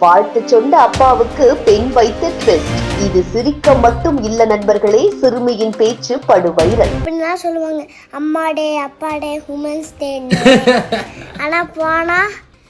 வாழ்த்து சொன்ன அப்பாவுக்கு பெண் வைத்த ட்விஸ்ட் இது சிரிக்க மட்டும் இல்ல நண்பர்களே சிறுமியின் பேச்சு படு வைரல் இப்படிலாம் சொல்லுவாங்க அம்மா டே அப்பா டே உமன்ஸ் டே ஆனா போனா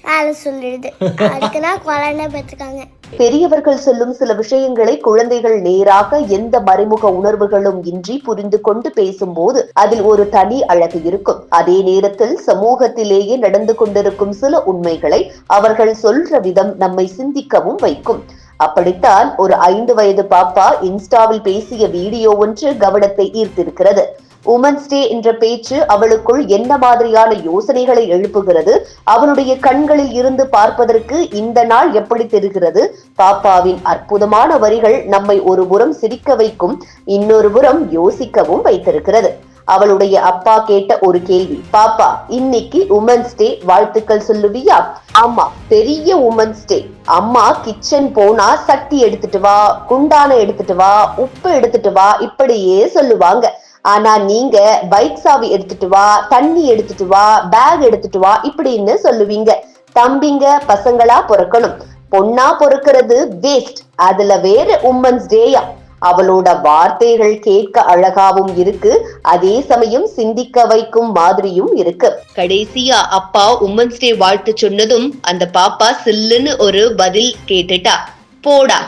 வேலை சொல்லிடுது. அதுக்குன்னா குழந்தை பெற்றுக்காங்க. பெரியவர்கள் சொல்லும் சில விஷயங்களை குழந்தைகள் நேராக எந்த மறைமுக உணர்வுகளும் இன்றி புரிந்து கொண்டு பேசும்போது அதில் ஒரு தனி அழகு இருக்கும். அதே நேரத்தில் சமூகத்திலேயே நடந்து கொண்டிருக்கும் சில உண்மைகளை அவர்கள் சொல்ற விதம் நம்மை சிந்திக்கவும் வைக்கும். அப்படித்தான் ஒரு ஐந்து வயது பாப்பா இன்ஸ்டாவில் பேசிய வீடியோ ஒன்று கவனத்தை ஈர்த்திருக்கிறது. உமன்ஸ் டே என்ற பேச்சு அவளுக்குள் என்ன மாதிரியான யோசனைகளை எழுப்புகிறது? அவளுடைய கண்களில் இருந்து பார்ப்பதற்கு இந்த நாள் எப்படி தெரிகிறது? பாப்பாவின் அற்புதமான வரிகள் நம்மை ஒரு புறம் சிரிக்க வைக்கும் இன்னொரு புறம் யோசிக்கவும் வைத்திருக்கிறது. அவளுடைய அப்பா கேட்ட ஒரு கேள்வி பாப்பா இன்னைக்கு உமன்ஸ் டே வாழ்த்துக்கள் சொல்லுவியா? ஆமா பெரிய உமன்ஸ் டே அம்மா கிச்சன் போனா சட்டி எடுத்துட்டு வா குண்டான எடுத்துட்டு வா உப்பு எடுத்துட்டு வா இப்படியே சொல்லுவாங்க. ஆனா நீங்க பைக் சாவி எடுத்துட்டு வா தண்ணி எடுத்துட்டு வா பேக் எடுத்துட்டு வா இப்படின்னு சொல்லுவீங்க. தம்பிங்க பசங்களா பொறக்கணும். பொண்ணா பொறுக்கிறது வேஸ்ட் அதுல வேற உமன்ஸ் டேயா அவளோட வார்த்தைகள் கேட்க அழகாவும் இருக்கு. அதே சமயம் சிந்திக்க வைக்கும் மாதிரியும் இருக்கு. கடைசியா அப்பா உமன்ஸ் டே வாழ்த்து சொன்னதும் அந்த பாப்பா சில்லுன்னு ஒரு பதில் கேட்டுட்டா. போடா.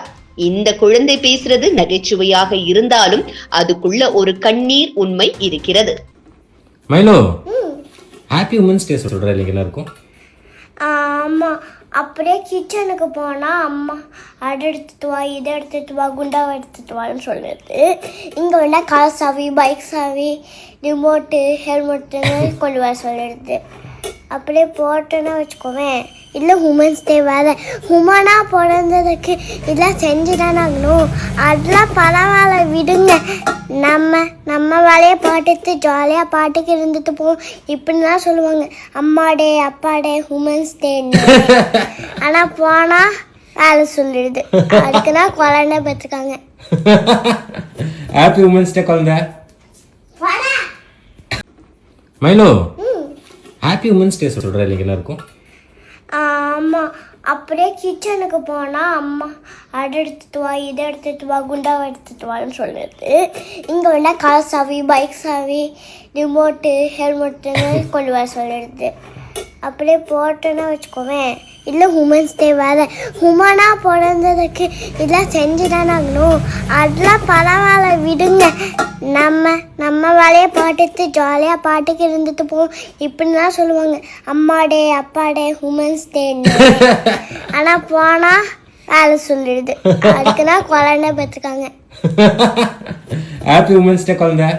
இந்த குழந்தை பேசுறது நகைச்சுவையாக இருந்தாலும் அதுக்குள்ள ஒரு கண்ணீர் உண்மை இருக்கிறது. மைலோ ஹாப்பி உமன்ஸ் டே சொல்கிற இல்லைங்க எல்லாருக்கும். ஆமா அப்படியே கிச்சனுக்கு போனா அம்மா அதை எடுத்துட்டு வா இதை எடுத்துட்டு வா குண்டாவை எடுத்துட்டு வான்னு சொல்லுது. இங்க வேணா கார் சாவி பைக் சாவி ரிமோட்டு ஹெல்மெட்டுன்னு கொண்டு வர சொல்லிடுது அப்படியே போட்டேன்னா வச்சுக்கோவேன். இல்லை உமன்ஸ் டே வேறு. உமனா பிறந்ததுக்கு இதெல்லாம் செஞ்சு தானே ஆகணும். அதெல்லாம் பரவாயில்ல விடுங்க. நம்ம நம்ம வேலையை பாட்டுட்டு ஜாலியாக பாட்டுக்கு இருந்துட்டு போவோம் இப்படிலாம் சொல்லுவாங்க. அம்மா டே அப்பா டே உமன்ஸ் டே ஆனால் போனால் வேலை சொல்லிடுது. அதுக்குன்னா குழந்தை பெற்றுக்காங்க. ஹாப்பி உமன்ஸ் டே குழந்த. மைலோ. ஹாப்பி உமன்ஸ் டே சொல்கிற இல்லைங்க எல்லாருக்கும். ஆமாம் அப்படியே கிச்சனுக்கு போனால் அம்மா அதை எடுத்துட்டு வா இதை எடுத்துட்டு வா குண்டாவை எடுத்துட்டு வான்னு சொல்லுது இங்கே வேணா கார் சாவி பைக் சாவி ரிமோட்டு ஹெல்மெட்டுன்னு கொண்டு வர சொல்லிடுது அப்படியே போட்டேன்னா வச்சுக்கோவேன் இல்லை உமன்ஸ் டே வேறு. உமனா பிறந்ததுக்கு இதெல்லாம் செஞ்சு தானே ஆகணும். அதெல்லாம் பரவாயில்ல விடுங்க. நம்ம நம்ம வேலையை பாட்டுட்டு ஜாலியாக பாட்டுக்கு இருந்துட்டு போவோம். இப்படிலாம் சொல்லுவாங்க. அம்மா டே அப்பா டே உமன்ஸ் டே ஆனால் போனால் வேலை சொல்லிடுது. அதுக்குன்னா குழந்தை பெற்றுக்காங்க. ஹாப்பி உமன்ஸ் டே குழந்தை.